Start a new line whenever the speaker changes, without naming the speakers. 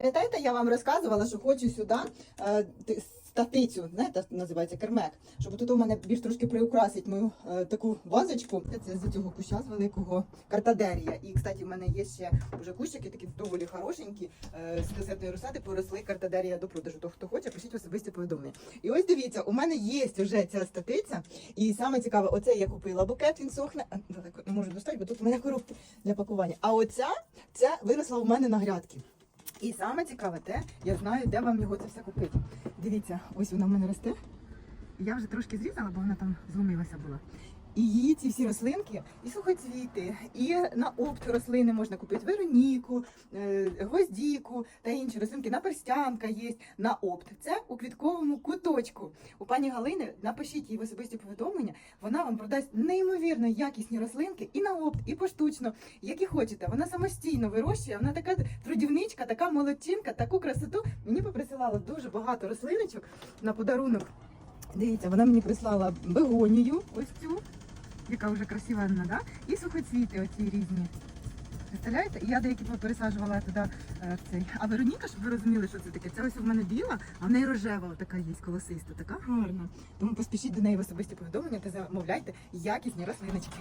Пам'ятаєте, я вам розказувала, що хочу сюди е, ти- статицю, знаєте, називається кермек, щоб тут у мене більш трошки приукрасить мою е, таку вазочку. Це з цього куща з великого картадерія. І, кстати, в мене є ще вже кущики, такі доволі хорошенькі, е, з касетної розсади поросли картадерія до продажу. То хто хоче, пишіть особисті повідомлення. І ось дивіться, у мене є вже ця статиця. І саме цікаве, оце я купила букет, він сохне. Далеко не можу достати, бо тут у мене коробки для пакування. А оця, ця виросла у мене на грядки. І саме цікаве те, я знаю, де вам його це все купити. Дивіться, ось вона в мене росте. Я вже трошки зрізала, бо вона там зломилася була. І її ці всі рослинки, і сухоцвіти, і на опт рослини можна купити Вероніку, е, гвоздіку та інші рослинки. Наперстянка є на опт. Це у квітковому куточку. У пані Галини напишіть їй особисті повідомлення. Вона вам продасть неймовірно якісні рослинки і на опт, і поштучно, які хочете. Вона самостійно вирощує. Вона така трудівничка, така молодчинка, таку красоту. Мені поприсилала дуже багато рослиночок на подарунок. Дивіться, вона мені прислала бегонію, ось цю, яка вже красива, да? і сухоцвіти оці різні. Представляєте? Я деякі пересаджувала туди е, цей. А Вероніка, щоб ви розуміли, що це таке. Це ось у мене біла, а в неї рожева така є колосиста, така гарна. Тому поспішіть до неї в особисті повідомлення та замовляйте якісні рослиночки.